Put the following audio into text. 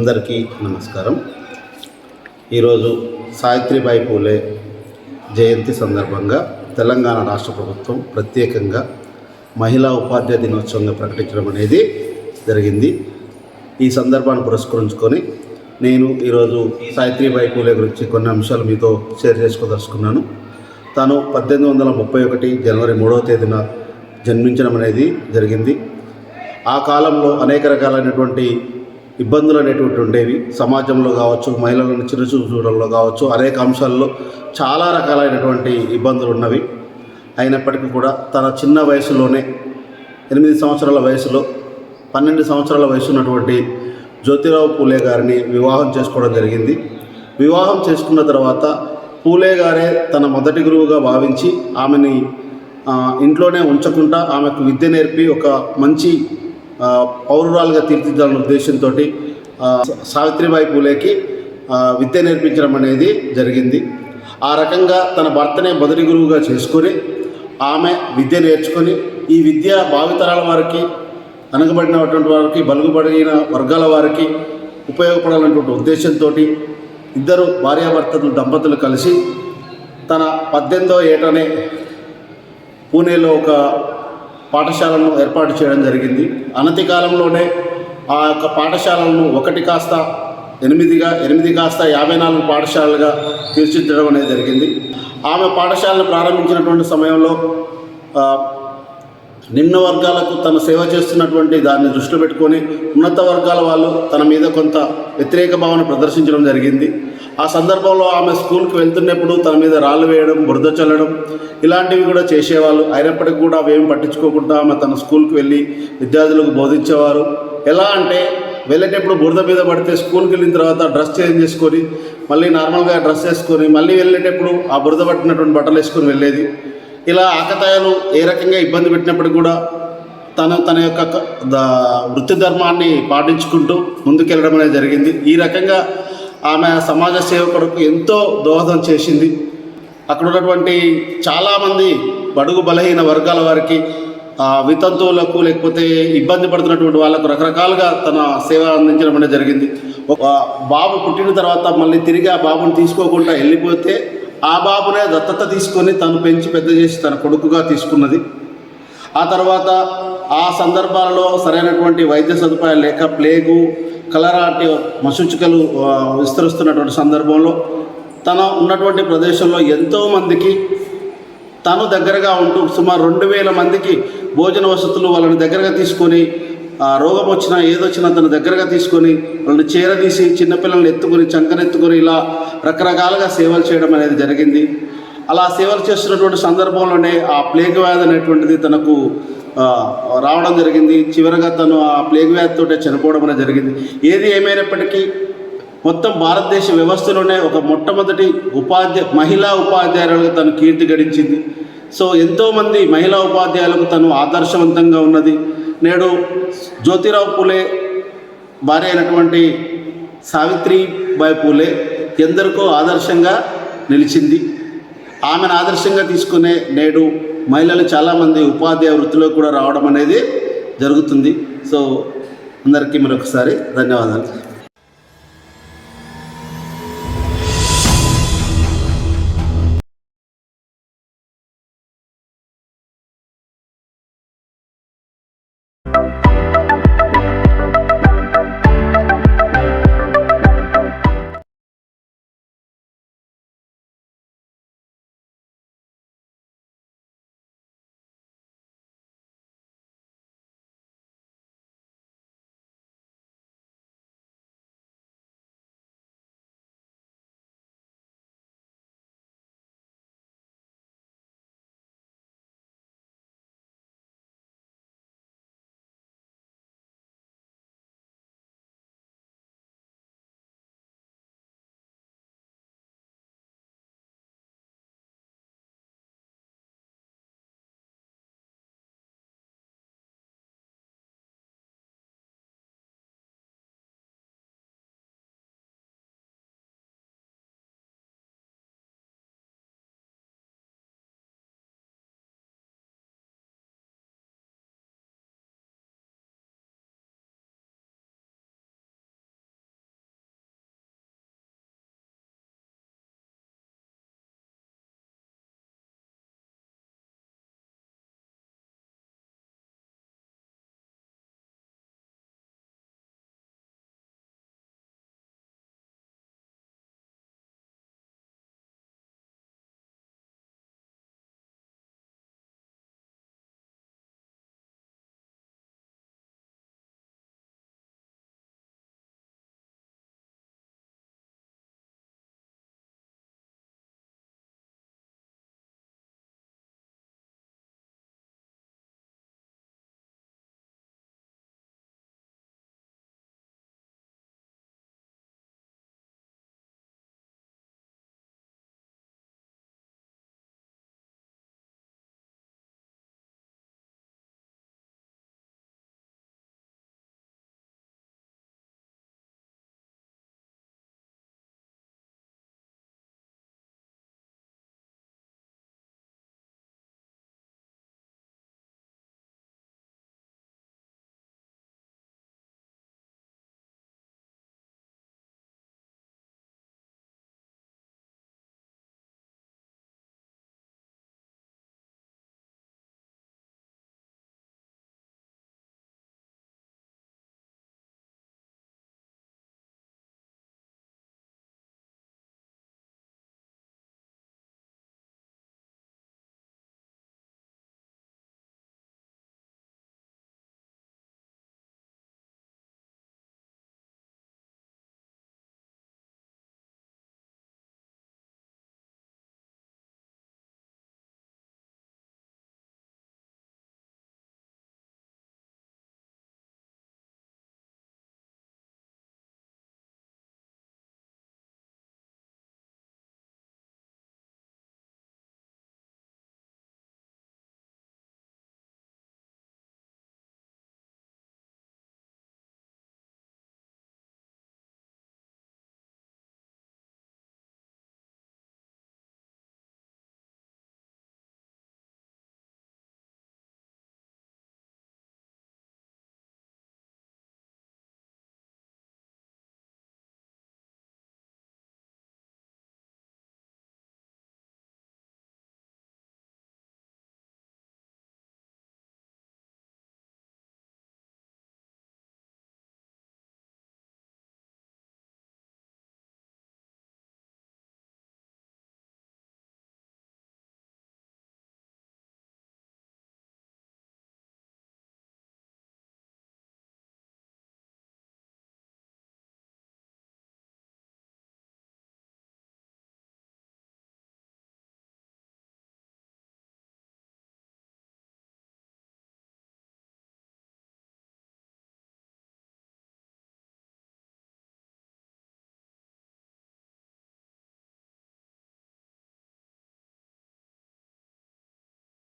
అందరికీ నమస్కారం. ఈరోజు సావిత్రిబాయి పూలే జయంతి సందర్భంగా తెలంగాణ రాష్ట్ర ప్రభుత్వం ప్రత్యేకంగా మహిళా ఉపాధ్యాయ దినోత్సవంగా ప్రకటించడం అనేది జరిగింది. ఈ సందర్భాన్ని పురస్కరించుకొని నేను ఈరోజు సావిత్రిబాయి పూలే గురించి కొన్ని అంశాలు మీతో షేర్ చేసుకోదలుచుకున్నాను. తాను పద్దెనిమిది వందల ముప్పై ఒకటి జనవరి మూడవ తేదీన జన్మించడం అనేది జరిగింది. ఆ కాలంలో అనేక రకాలైనటువంటి ఇబ్బందులు అనేటువంటి ఉండేవి. సమాజంలో కావచ్చు మహిళలను చిరుచూపు కావచ్చు అనేక అంశాల్లో చాలా రకాలైనటువంటి ఇబ్బందులు ఉన్నవి. అయినప్పటికీ కూడా తన చిన్న వయసులోనే ఎనిమిది సంవత్సరాల వయసులో పన్నెండు సంవత్సరాల వయసు ఉన్నటువంటి జ్యోతిరావు పూలే గారిని వివాహం చేసుకోవడం జరిగింది. వివాహం చేసుకున్న తర్వాత పూలే గారే తన మొదటి గురువుగా భావించి ఆమెని ఇంట్లోనే ఉంచకుండా ఆమెకు విద్య నేర్పి ఒక మంచి పౌరురాలుగా తీర్చిదిద్దాలనే ఉద్దేశంతో సావిత్రిబాయి పూలేకి విద్య నేర్పించడం అనేది జరిగింది. ఆ రకంగా తన భర్తనే మొదటి గురువుగా చేసుకొని ఆమె విద్య నేర్చుకొని ఈ విద్య భావితరాల వారికి అనగబడినటువంటి వారికి బలుగుబడిన వర్గాల వారికి ఉపయోగపడాలన్నటువంటి ఉద్దేశంతో ఇద్దరు భార్యాభర్తలు దంపతులు కలిసి తన పద్దెనిమిదో ఏటనే పూణేలో ఒక పాఠశాలను ఏర్పాటు చేయడం జరిగింది. అనతి కాలంలోనే ఆ యొక్క పాఠశాలను ఒకటి కాస్త ఎనిమిదిగా ఎనిమిది కాస్త యాభై నాలుగు పాఠశాలలుగా తీర్చిదిద్దడం అనేది జరిగింది. ఆమె పాఠశాలను ప్రారంభించినటువంటి సమయంలో నిన్న నిమ్న వర్గాలకు తన సేవ చేస్తున్నటువంటి దాన్ని దృష్టిలో పెట్టుకొని ఉన్నత వర్గాల వాళ్ళు తన మీద కొంత వ్యతిరేక భావన ప్రదర్శించడం జరిగింది. ఆ సందర్భంలో ఆమె స్కూల్కి వెళ్తున్నప్పుడు తన మీద రాళ్ళు వేయడం బురద చల్లడం ఇలాంటివి కూడా చేసేవాళ్ళు. అయినప్పటికీ కూడా అవేం పట్టించుకోకుండా ఆమె తన స్కూల్కి వెళ్ళి విద్యార్థులకు బోధించేవారు. ఎలా అంటే వెళ్ళేటప్పుడు బురద మీద పడితే స్కూల్కి వెళ్ళిన తర్వాత డ్రెస్ చేంజ్ చేసుకొని మళ్ళీ నార్మల్గా డ్రెస్ వేసుకొని మళ్ళీ వెళ్ళేటప్పుడు ఆ బురద పట్టినటువంటి బట్టలు వేసుకొని వెళ్ళేది. ఇలా ఆకతాయాలు ఏ రకంగా ఇబ్బంది పెట్టినప్పుడు కూడా తను తన యొక్క వృత్తి ధర్మాన్ని పాటించుకుంటూ ముందుకెళ్ళడం అనేది జరిగింది. ఈ రకంగా ఆమె సమాజ సేవ కొరకు ఎంతో దోహదం చేసింది. అక్కడ ఉన్నటువంటి చాలామంది బడుగు బలహీన వర్గాల వారికి వితంతువులకు లేకపోతే ఇబ్బంది పడుతున్నటువంటి వాళ్ళకు రకరకాలుగా తన సేవ అందించడం అనేది జరిగింది. ఒక బాబు పుట్టిన తర్వాత మళ్ళీ తిరిగి ఆ బాబుని తీసుకోకుండా వెళ్ళిపోతే ఆ బాబునే దత్తత తీసుకొని తను పెంచి పెద్ద చేసి తన కొడుకుగా తీసుకున్నది. ఆ తర్వాత ఆ సందర్భాలలో సరైనటువంటి వైద్య సదుపాయాలు లేక ప్లేగు కలరాటి మసూచికలు విస్తరిస్తున్నటువంటి సందర్భంలో తన ఉన్నటువంటి ప్రదేశంలో ఎంతోమందికి తను దగ్గరగా ఉంటూ సుమారు రెండు వేల మందికి భోజన వసతులు వాళ్ళని దగ్గరగా తీసుకొని ఆ, రోగం వచ్చినా ఏదొచ్చినా తను దగ్గరగా తీసుకొని వాళ్ళని చేరదీసి చిన్నపిల్లల్ని ఎత్తుకొని చంకనెత్తుకొని ఇలా రకరకాలుగా సేవలు చేయడం అనేది జరిగింది. అలా సేవలు చేస్తున్నటువంటి సందర్భంలోనే ఆ ప్లేగ్ వ్యాధి అనేటువంటిది తనకు రావడం జరిగింది. చివరగా తను ఆ ప్లేగ్ వ్యాధితోటే చనిపోవడం అనేది జరిగింది. ఏది ఏమైనప్పటికీ మొత్తం భారతదేశ వ్యవస్థలోనే ఒక మొట్టమొదటి ఉపాధ్యాయ మహిళా ఉపాధ్యాయులకు తను కీర్తి గడించింది. సో ఎంతోమంది మహిళా ఉపాధ్యాయులకు తను ఆదర్శవంతంగా ఉన్నది. నేడు జ్యోతిరావు పూలే భార్య అయినటువంటి సావిత్రిబాయి పూలే ఎందరికో ఆదర్శంగా నిలిచింది. ఆమెను ఆదర్శంగా తీసుకునే నేడు మహిళలు చాలామంది ఉపాధ్యాయ వృత్తిలో కూడా రావడం అనేది జరుగుతుంది. సో అందరికీ మరొకసారి ధన్యవాదాలు.